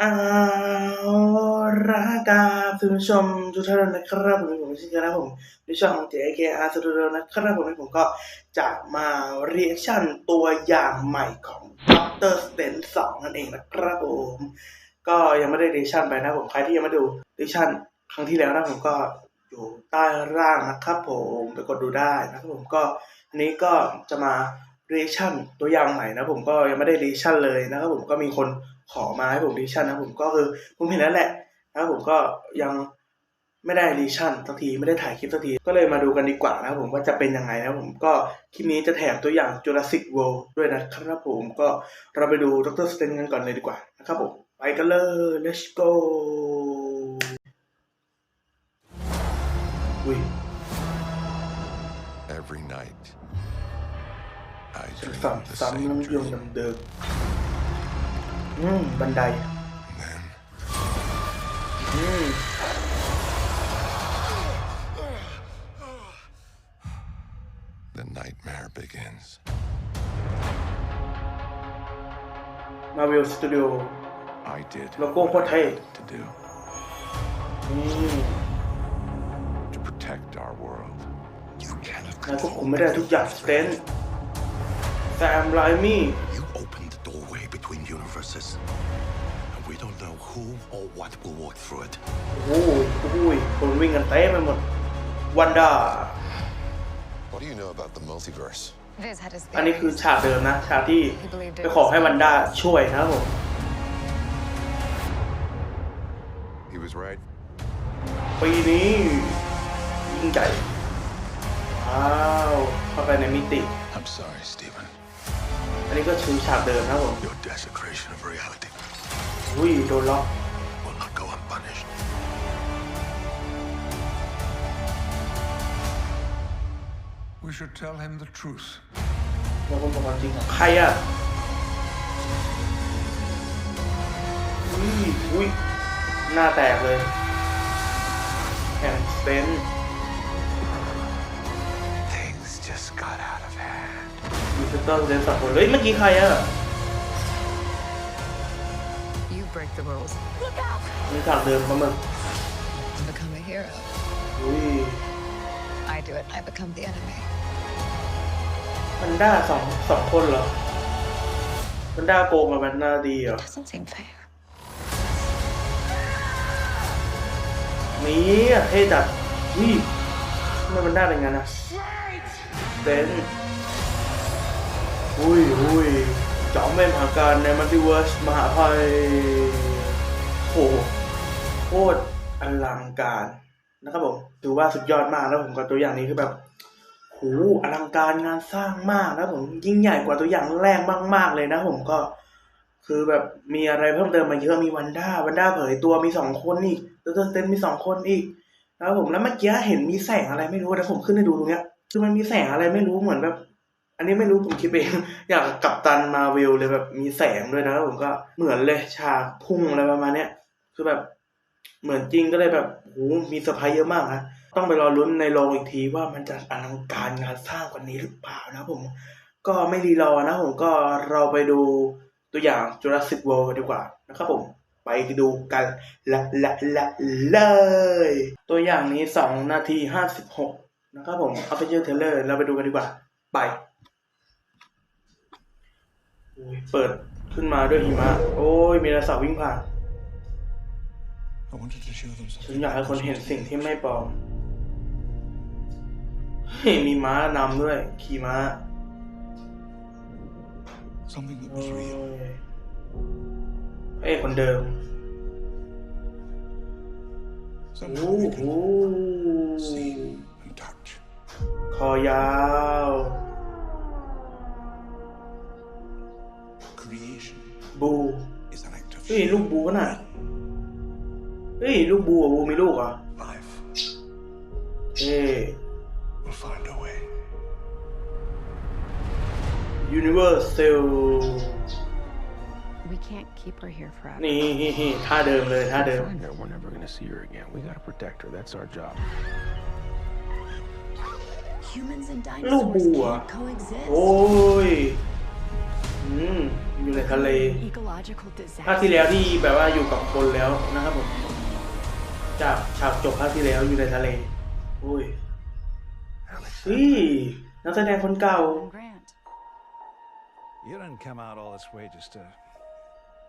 เอาละครับคุณผู้ชมทุกท่านนะครับผมผมชื่อครับผมในช่องของ JKR Studio นะครับผมผมก็จะมาเรียกชั่นตัวอย่างใหม่ของ Doctor Strange 2นั่นเองนะครับผม ก็ยังไม่ได้เรียกชั่นไปนะผมใครที่ยังไม่ดูเรียกชั่นครั้งที่แล้วนะผมก็อยู่ใต้ร่างนะครับผมไปกดดูได้นะครับผมก็อันนี้ก็จะมาเรียกชั่นตัวอย่างใหม่นะผมก็ยังไม่ได้เรียกชั่นเลยนะครับผมก็มีคน ขอมาให้ผมรีชั่นนะผมก็คือผมเห็นแล้วแหละนะครับผมก็ยังไม่ได้รีชั่นสักทีไม่ได้ถ่ายคลิปสักที ก็เลยมาดูกันดีกว่านะครับผมว่าจะเป็นยังไงนะครับผมก็คลิปนี้จะแถมตัวอย่าง Jurassic World ด้วยนะครับผมก็เราไปดูดรสเตนกันก่อนเลยดีกว่านะครับผมไปกันเลย let's go อุ้ย Every night, I ฉัน dream ฝัน the ซ้ำ same น้ำยง dream. เดิมๆอืมบันได Then อืม the nightmare begins. Marvel Studio I did Logo what I โคตรเท่ had to do อืม to protect our world. You cannot นายควบ control คุมไม่ได้ทุกอย่างสเตนแซมไลมี่ universes. And we don't know who or what will walk through it. โอ้โหโอ้โหคนวิ่งกันเต้ไปหมดวันด้า What do you know about the multiverse? Viz had his อันนี้คือ theories. ฉากเดิมนะ ฉากที่ไปขอให้วันด้าช่วยนะครับผม He was right. ปีนี้ยิ่งใหญ่ว้าวเข้าไปในมิติ I'm sorry, Stephen. อันนี้ก็คือฉากเดิมนะครับผม Your desecration of reality อุ้ยโดนล็อก will not go unpunished. We should tell him the truth. แล้วคนบอกความจริงของใครอะอุ้ยอุ้ยหน้าแตกเลยแข่งสเตน มีสเตอร์เซนสองคนเฮ้ยเมื่อกี้ใครอะ You break the rules. มีฉากเดิมปะมึง Become a hero. อุ้ย I do it. I become the enemy. มันด้าสองสองคนเหรอ มันด้าโกงกับมันด้าดีเหรอ Doesn't seem fair. มีอะเท่จัดอุ้ยทำไมมันด้าเป็นงั้นนะเต้น อุ้ยอุ้ยจอมเป็นมหาการในมัลติเวิร์สมหาภัยโหโคตรอลังการนะครับผมถือว่าสุดยอดมากแล้วผมกับตัวอย่างนี้คือแบบโหอลังการงานสร้างมากนะผมยิ่งใหญ่กว่าตัวอย่างแรกมาก ๆ เลยนะผมก็คือแบบมีอะไรเพิ่มเติมมาเยอะมีวันด้าวันด้าเผยตัวมีสองคนอีกดรเต้นมีสองคนอีกแล้วผมแล้วเมื่อกี้เห็นมีแสงอะไรไม่รู้นะผมขึ้นให้ดูตรงเนี้ยคือมันมีแสงอะไรไม่รู้เหมือนแบบ อันนี้ไม่รู้ผมคิดเองอย่างกับตันมาวิลเลยแบบมีแสงด้วยนะแล้วผมก็เหมือนเลยฉากพุ่งอะไรประมาณเนี้ยคือแบบเหมือนจริงก็เลยแบบโหมีเซอร์ไพรส์เยอะมากนะต้องไปรอลุ้นในโรงอีกทีว่ามันจะอลังการงานสร้างกว่านี้หรือเปล่านะผมก็ไม่รีรอนะผมก็เราไปดูตัวอย่าง Jurassic World กันดีกว่านะครับผมไปดูกันละละละเลย ตัวอย่างนี้ 2 นาที 56 นะครับผมเอาไปเจอเทเลอร์เราไปดูกันดีกว่า ไป เปิดขึ้นมาด้วยหิมะ โอ้ยมีระสาวิ่งผ่าน I wanted to show them ฉัน something. อยากให้คนเห็นสิ่งที่ไม่ปลอมเฮ้ยมีม้านำด้วย ขี่ม้า Something that โอ้ was ย real. พระเอกคนเดิม Something โอ้ we โห can see and touch. คอยาว บู is an act of เฮ้ย ลูกบูน่ะ เฮ้ย ลูกบูอ่ะบูมีลูกเหรอ่ะ life. เฮ้ย We'll find a way. Universal We can't keep her here forever. นี่ท่าเดิมเลยท่าเดิม Find her, we're never gonna see her again. We gotta protect her. That's our job. Humans and ลูก dinosaurs บูอ่ะ can't coexist. โอ้ย อืม อยู่ในทะเล Ecological ภาคที่ disaster. แล้วที่แบบว่าอยู่กับคนแล้วนะครับผมจากฉากจบภาคที่แล้วอยู่ในทะเลโอ้ยเฮ้ยนักแสดงคนเก่า Alan Grant. You didn't come out all this way just to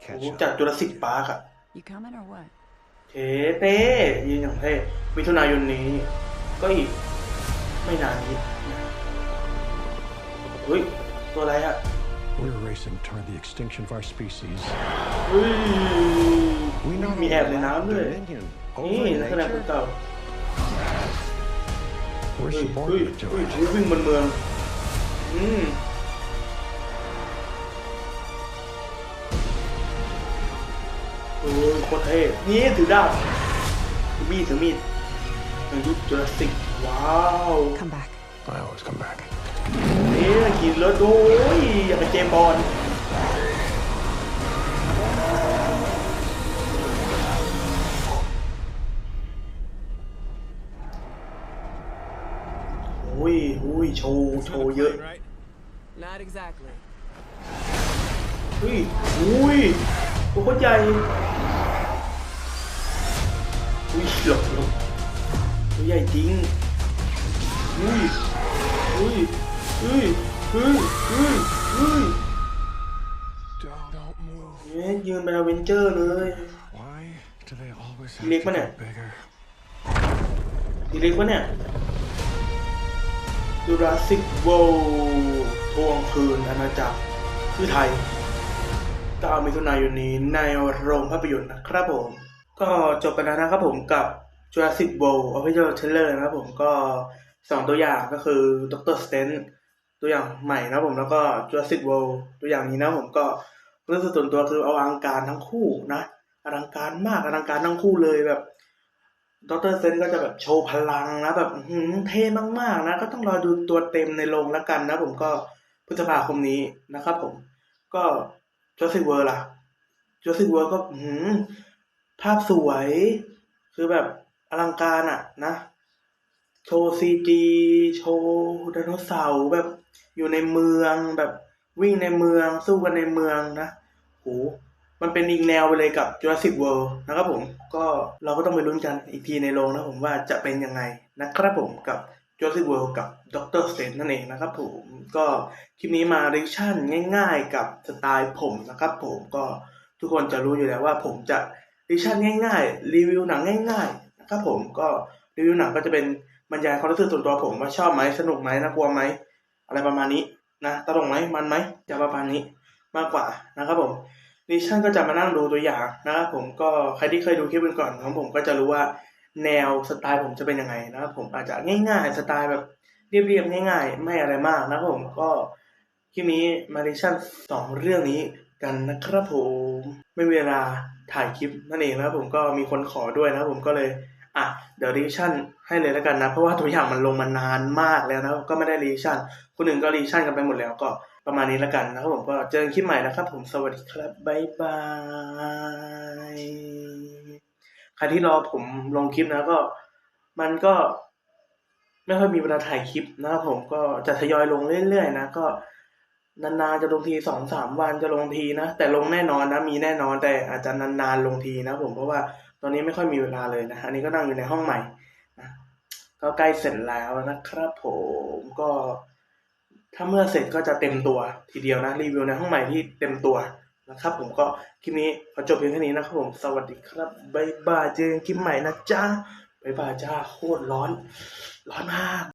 โอ้ catch โห up. จากจุลศิษย์ปาร์กอะ You coming or what? เทเต้ยืนอย่างเท่มิถุนายนนี้ ก็อีก ไม่นานนี้เฮ้ย ตัวอะไรอะ We're racing toward the extinction of our species. เฮ้ย We not มี only แอบใน have น้ำด้วย dominion นี่ over นักแสดงคน nature, เก่า we're เฮ้ยเฮ้ย subordinate to เฮ้ย it. วิ่งบนเมืองอืม โอ้ยโคตรเท่นี่ถือดาบถือมีดถือมีดในยุคจุลศิษย์ว้าว Come back. I always come back. เอ๊ะกินรถโอ้ยอย่างกับเจมส์บอลโอ้ยโอ้ยโชว์โชว์เยอะ Not exactly. เฮ้ยอุ้ยตัวโคตรใหญ่ they always have Lick to man. get bigger? ทีเล็กวะเนี่ยดูราสิกโวทวงคืนอาณาจักรที่ไทย9มิถุนายนนี้ในโรงภาพยนตร์นะครับผม ก็จบไปแล้วนะครับผมกับ Jurassic World Official Trailer นะครับผมก็สองตัวอย่างก็คือ Doctor Strange ตัวอย่างใหม่นะครับผมแล้วก็ Jurassic World ตัวอย่างนี้นะครับผมก็รู้สึกส่วนตัวคือเอาอลังการทั้งคู่นะ อลังการมากอลังการทั้งคู่เลยแบบดรเซนก็จะแบบโชว์พลังนะแบบเท่มากๆนะ ก็ต้องรอดูตัวเต็มในโรงแล้วกันนะผมก็พฤษภาคมนี้นะครับผม ก็จอสิเวอร์ล่ะจอสิเวอร์ก็หืภาพสวย คือแบบอลังการอะนะ โชว์ซีจีโชว์ไดโนเสาร์แบบอยู่ในเมืองแบบวิ่งในเมืองสู้กันในเมืองนะโห มันเป็นอีกแนวไปเลยกับ Jurassic World นะครับผมก็เราก็ต้องไปลุ้นกันอีกทีในโรงนะผมว่าจะเป็นยังไงนะครับผมกับ Jurassic World กับ Doctor Strange นั่นเองนะครับผมก็คลิปนี้มาเรคชั่นง่ายๆ กับสไตล์ผมนะครับผมก็ทุกคนจะรู้อยู่แล้วว่าผมจะเรคชั่นง่ายๆ รีวิวหนังง่ายๆนะครับผมก็รีวิวหนังก็จะเป็นบรรยายความรู้สึกส่วนตัวผมว่าชอบไหมสนุกไหมน่ากลัวไหมอะไรประมาณนี้นะตลกไหมมันไหมจะประมาณนี้มากกว่านะครับผม ดิชั่นก็จะมานั่งดูตัวอย่างนะครับผมก็ใครที่เคยดูคลิปเป็นก่อนของผมก็จะรู้ว่าแนวสไตล์ผมจะเป็นยังไงนะครับผมอาจจะง่ายๆ สไตล์แบบเรียบๆง่าย ๆ ไม่อะไรมากนะครับผมก็คลิปนี้มาดิชั่นสองเรื่องนี้กันนะครับผมไม่มีเวลาถ่ายคลิปนั่นเองนะครับผมก็มีคนขอด้วยนะครับผมก็เลยอะเดี๋ยวดิชั่นให้เลยแล้วกันนะ เพราะว่าตัวอย่างมันลงมานานมากแล้วนะก็ไม่ได้ดิชั่นคนอื่นก็ดิชั่นกันไปหมดแล้วก็ ประมาณนี้แล้วกันนะครับผมก็เจอกันคลิปใหม่นะครับผมสวัสดีครับบ๊ายบายใครที่รอผมลงคลิปนะก็ มันก็ ไม่ค่อยมีเวลาถ่ายคลิปนะครับผมก็จะทยอยลงเรื่อยๆนะก็นานๆจะลงทีสองสามวันจะลงทีนะ แต่ลงแน่นอนนะ มีแน่นอนแต่อาจจะนานๆลงทีนะผมเพราะว่าตอนนี้ไม่ค่อยมีเวลาเลยนะอันนี้ก็นั่งอยู่ในห้องใหม่นะก็ใกล้เสร็จแล้วนะครับผมก็ ถ้าเมื่อเสร็จก็จะเต็มตัวทีเดียวนะรีวิวในห้องใหม่ที่เต็มตัวนะครับ ผมก็คลิปนี้ขอจบเพียงแค่นี้นะครับผมสวัสดีครับบ๊ายบายเจอกันคลิปใหม่นะจ้าบ๊ายบายจ้าโคตรร้อน ร้อนมาก